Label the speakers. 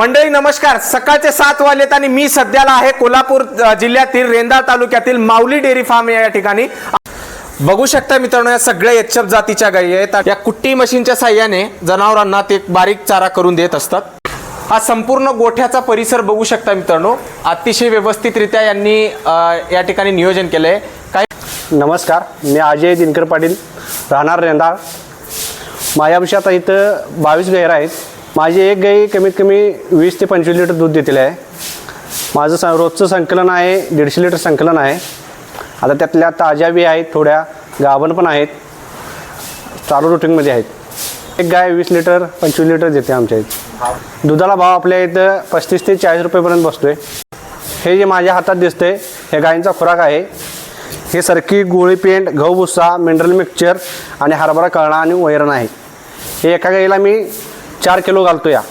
Speaker 1: मंडळी नमस्कार. सकाळचे सात वाजलेत आणि मी सध्याला आहे कोल्हापूर जिल्ह्यातील रेंदाळ तालुक्यातील माऊली डेअरी फार्म या ठिकाणी. बघू शकता मित्रांनो या सगळ्या यच्छप जातीच्या गायी आहेत. या कुट्टी मशीनच्या साह्याने जनावरांना ते बारीक चारा करून देत असतात. हा संपूर्ण गोठ्याचा परिसर बघू शकता मित्रांनो. अतिशय व्यवस्थितरित्या यांनी या ठिकाणी नियोजन केलं आहे काय
Speaker 2: नमस्कार. मी अजय दिनकर पाटील राहणार रेंदाळ. माझ्यापाशी आता इथं बावीस गैर आहेत. माझी एक गाई कमीत कमी वीस ते पंचवीस लिटर दूध देतेलं आहे. माझं स रोजचं संकलन आहे दीडशे लिटर संकलन आहे. आता त्यातल्या ताज्या बी आहेत थोड्या गाभण पण आहेत. चालू रुटीनमध्ये आहेत. एक गाय वीस लिटर पंचवीस लिटर देते आमच्या इथं. दुधाला भाव आपल्या इथं पस्तीस ते चाळीस रुपयेपर्यंत बसतो आहे हे जे माझ्या हातात दिसतंय हे गायींचा खुराक आहे. हे सरकी गोळी पेंट गहू भुस्सा मिनरल मिक्सचर आणि हरभरा कळणा आणि वैरण आहे. हे एका गाईला मी चार किलो घालतो या